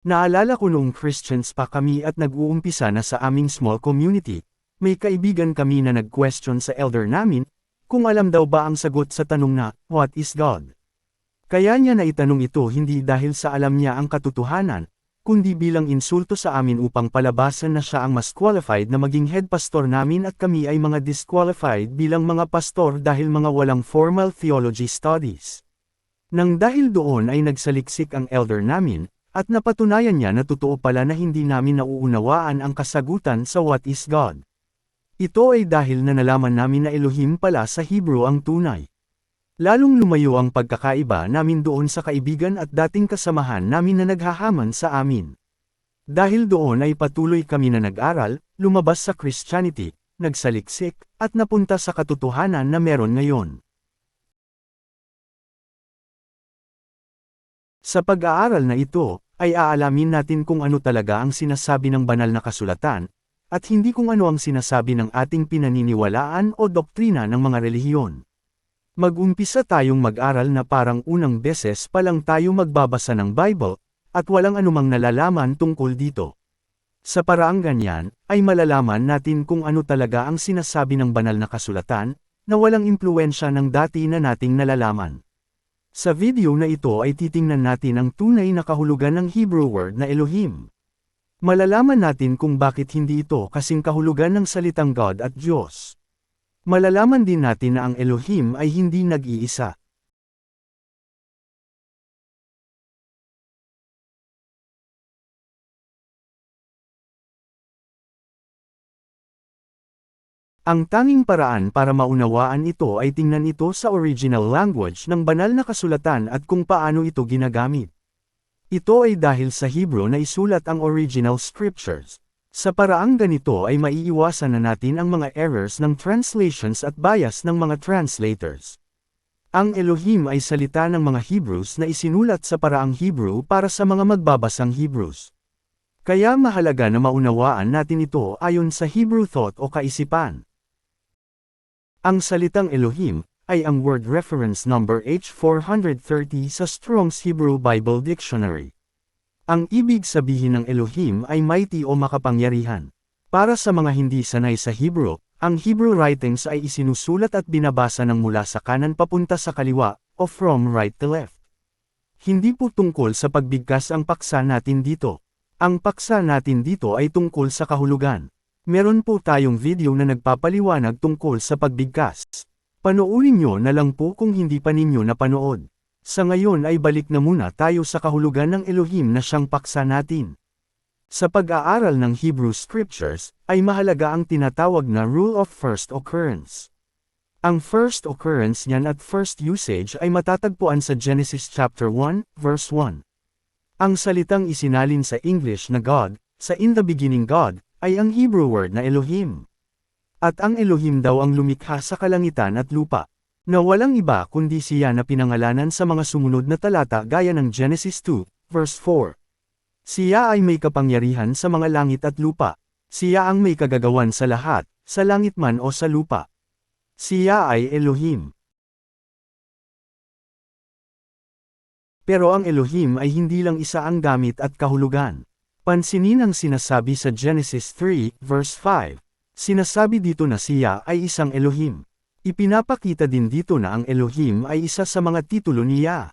Naalala ko noong Christians pa kami at nag-uumpisa na sa aming small community, may kaibigan kami na nag-question sa elder namin, kung alam daw ba ang sagot sa tanong na, What is God? Kaya niya na itanong ito hindi dahil sa alam niya ang katotohanan, kundi bilang insulto sa amin upang palabasan na siya ang mas qualified na maging head pastor namin at kami ay mga disqualified bilang mga pastor dahil mga walang formal theology studies. Nang dahil doon ay nagsaliksik ang elder namin, at napatunayan niya na totoo pala na hindi namin nauunawaan ang kasagutan sa what is God. Ito ay dahil na nalaman namin na Elohim pala sa Hebrew ang tunay. Lalong lumayo ang pagkakaiba namin doon sa kaibigan at dating kasamahan namin na naghahaman sa amin. Dahil doon ay patuloy kami na nag-aral, lumabas sa Christianity, nagsaliksik, at napunta sa katotohanan na meron ngayon. Sa pag-aaral na ito, ay aalamin natin kung ano talaga ang sinasabi ng banal na kasulatan, at hindi kung ano ang sinasabi ng ating pinaniniwalaan o doktrina ng mga relihiyon. Mag-umpisa tayong mag-aral na parang unang beses pa lang tayo magbabasa ng Bible, at walang anumang nalalaman tungkol dito. Sa paraang ganyan, ay malalaman natin kung ano talaga ang sinasabi ng banal na kasulatan, na walang impluensya ng dati na nating nalalaman. Sa video na ito ay titingnan natin ang tunay na kahulugan ng Hebrew word na Elohim. Malalaman natin kung bakit hindi ito kasing kahulugan ng salitang God at Diyos. Malalaman din natin na ang Elohim ay hindi nag-iisa. Ang tanging paraan para maunawaan ito ay tingnan ito sa original language ng banal na kasulatan at kung paano ito ginagamit. Ito ay dahil sa Hebrew na isulat ang original scriptures. Sa paraang ganito ay maiiwasan na natin ang mga errors ng translations at bias ng mga translators. Ang Elohim ay salita ng mga Hebrews na isinulat sa paraang Hebrew para sa mga magbabasang Hebrews. Kaya mahalaga na maunawaan natin ito ayon sa Hebrew thought o kaisipan. Ang salitang Elohim ay ang word reference number H430 sa Strong's Hebrew Bible Dictionary. Ang ibig sabihin ng Elohim ay mighty o makapangyarihan. Para sa mga hindi sanay sa Hebrew, ang Hebrew writings ay isinusulat at binabasa ng mula sa kanan papunta sa kaliwa, o from right to left. Hindi po tungkol sa pagbigkas ang paksa natin dito. Ang paksa natin dito ay tungkol sa kahulugan. Meron po tayong video na nagpapaliwanag tungkol sa pagbigkas. Panoorin nyo na lang po kung hindi pa ninyo napanood. Sa ngayon ay balik na muna tayo sa kahulugan ng Elohim na siyang paksa natin. Sa pag-aaral ng Hebrew Scriptures, ay mahalaga ang tinatawag na rule of first occurrence. Ang first occurrence niyan at first usage ay matatagpuan sa Genesis chapter 1, verse 1. Ang salitang isinalin sa English na God, sa in the beginning God, ay ang Hebrew word na Elohim. At ang Elohim daw ang lumikha sa kalangitan at lupa, na walang iba kundi siya na pinangalanan sa mga sumunod na talata gaya ng Genesis 2, verse 4. Siya ay may kapangyarihan sa mga langit at lupa. Siya ang may kagagawan sa lahat, sa langit man o sa lupa. Siya ay Elohim. Pero ang Elohim ay hindi lang isa ang gamit at kahulugan. Pansinin ang sinasabi sa Genesis 3, verse 5. Sinasabi dito na siya ay isang Elohim. Ipinapakita din dito na ang Elohim ay isa sa mga titulo niya.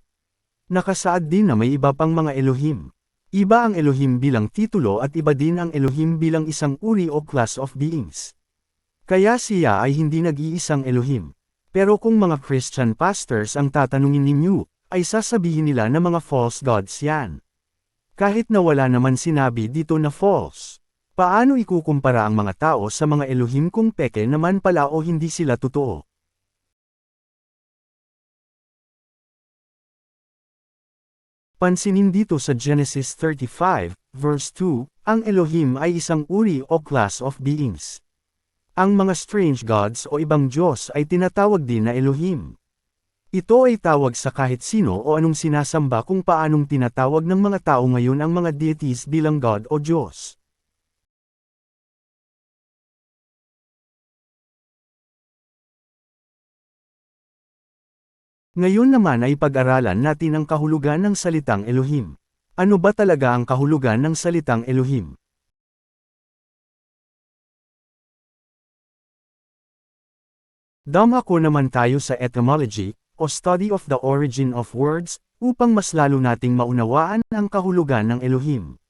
Nakasaad din na may iba pang mga Elohim. Iba ang Elohim bilang titulo at iba din ang Elohim bilang isang uri o class of beings. Kaya siya ay hindi nag-iisang Elohim. Pero kung mga Christian pastors ang tatanungin ninyo, ay sasabihin nila na mga false gods yan. Kahit na wala naman sinabi dito na false. Paano ikukumpara ang mga tao sa mga Elohim kung peke naman pala o hindi sila totoo? Pansinin dito sa Genesis 35, verse 2, ang Elohim ay isang uri o class of beings. Ang mga strange gods o ibang Diyos ay tinatawag din na Elohim. Ito ay tawag sa kahit sino o anong sinasamba kung paanong tinatawag ng mga tao ngayon ang mga deities bilang God o Diyos. Ngayon naman ay pag-aralan natin ang kahulugan ng salitang Elohim. Ano ba talaga ang kahulugan ng salitang Elohim? Damako naman tayo sa etymology, o study of the origin of words, upang mas lalo nating maunawaan ang kahulugan ng Elohim.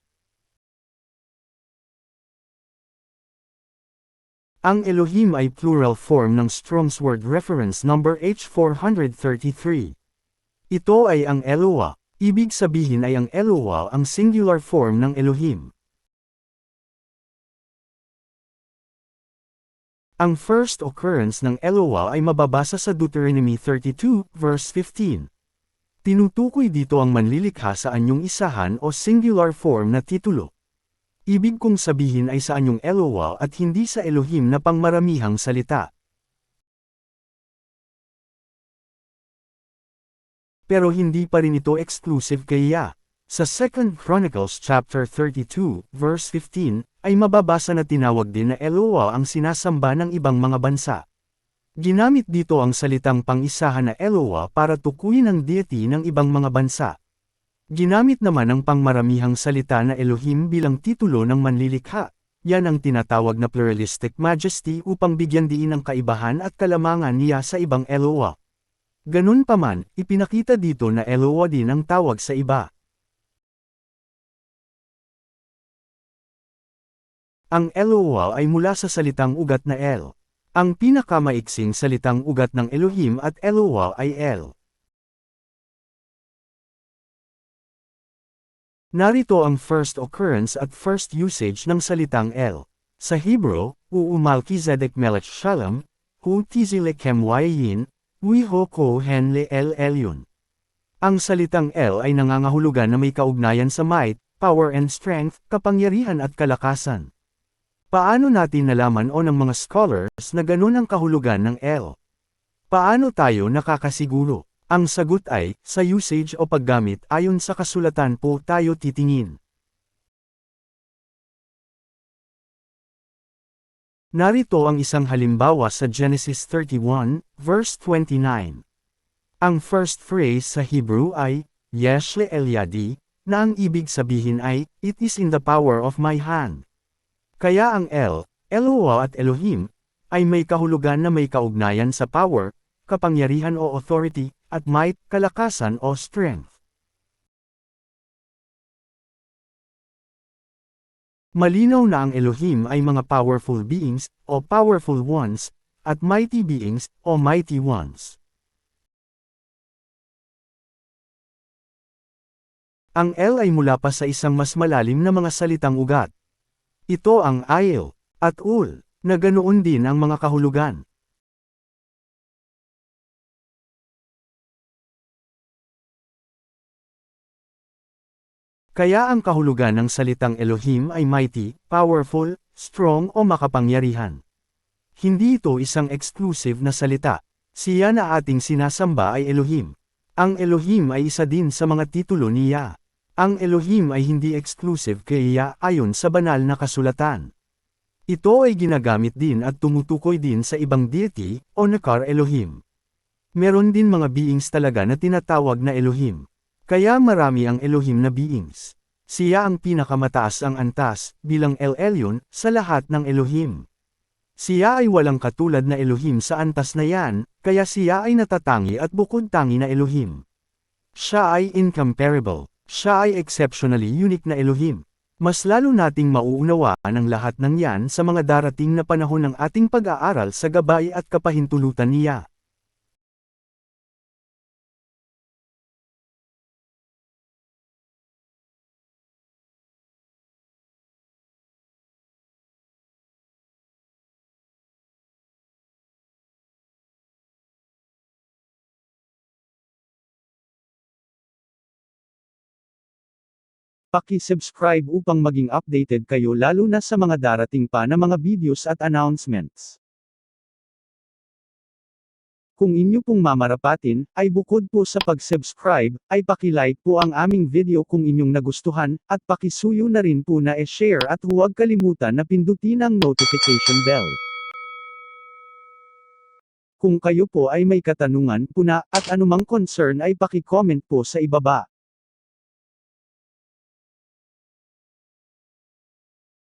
Ang Elohim ay plural form ng Strong's Word Reference number H433. Ito ay ang Eloah, ibig sabihin ay ang Eloah ang singular form ng Elohim. Ang first occurrence ng Eloah ay mababasa sa Deuteronomy 32, verse 15. Tinutukoy dito ang manlilikha sa anyong isahan o singular form na titulo. Ibig kong sabihin ay sa anyong Eloah at hindi sa Elohim na pangmaramihang salita. Pero hindi pa rin ito exclusive kay Yah. Sa 2 Chronicles chapter 32, verse 15, ay mababasa na tinawag din na Eloah ang sinasamba ng ibang mga bansa. Ginamit dito ang salitang pangisahan na Eloah para tukuyin ang deity ng ibang mga bansa. Ginamit naman ang pangmaramihang salita na Elohim bilang titulo ng manlilikha. Yan ang tinatawag na pluralistic majesty upang bigyan diin ang kaibahan at kalamangan niya sa ibang Eloah. Ganun pa man, ipinakita dito na Eloah din ang tawag sa iba. Ang Eloah ay mula sa salitang ugat na El. Ang pinakamaiksing salitang ugat ng Elohim at Eloah ay El. Narito ang first occurrence at first usage ng salitang El. Sa Hebrew, Uumalkizedek Melech Shalom, Hu Tizilekhem Wayin, Wiho Ko Henle El Elyon. Ang salitang El ay nangangahulugan na may kaugnayan sa might, power and strength, kapangyarihan at kalakasan. Paano natin nalaman o ng mga scholars na ganun ang kahulugan ng L? Paano tayo nakakasiguro? Ang sagot ay, sa usage o paggamit ayon sa kasulatan po tayo titingin. Narito ang isang halimbawa sa Genesis 31, verse 29. Ang first phrase sa Hebrew ay, Yeshle Eliadi, na ang ibig sabihin ay, It is in the power of my hand. Kaya ang El, Eloah at Elohim, ay may kahulugan na may kaugnayan sa power, kapangyarihan o authority, at might, kalakasan o strength. Malinaw na ang Elohim ay mga powerful beings, o powerful ones, at mighty beings, o mighty ones. Ang El ay mula pa sa isang mas malalim na mga salitang ugat. Ito ang Ail, at Ul, na ganoon din ang mga kahulugan. Kaya ang kahulugan ng salitang Elohim ay mighty, powerful, strong o makapangyarihan. Hindi ito isang exclusive na salita. Siya na ating sinasamba ay Elohim. Ang Elohim ay isa din sa mga titulo niya. Ang Elohim ay hindi exclusive kay ayon sa banal na kasulatan. Ito ay ginagamit din at tumutukoy din sa ibang deity, o Nakar Elohim. Meron din mga beings talaga na tinatawag na Elohim. Kaya marami ang Elohim na beings. Siya ang pinakamataas ang antas, bilang El Elyon, sa lahat ng Elohim. Siya ay walang katulad na Elohim sa antas na yan, kaya siya ay natatangi at bukod-tangi na Elohim. Siya ay incomparable. Siya ay exceptionally unique na Elohim. Mas lalo nating mauunawaan ang lahat ng yan sa mga darating na panahon ng ating pag-aaral sa gabay at kapahintulutan niya. Paki-subscribe upang maging updated kayo lalo na sa mga darating pa na mga videos at announcements. Kung inyo pong mamarapatin, ay bukod po sa pag-subscribe, ay paki-like po ang aming video kung inyong nagustuhan, at pakisuyo na rin po na e-share at huwag kalimutan na pindutin ang notification bell. Kung kayo po ay may katanungan, puna, at anumang concern ay paki-comment po sa ibaba.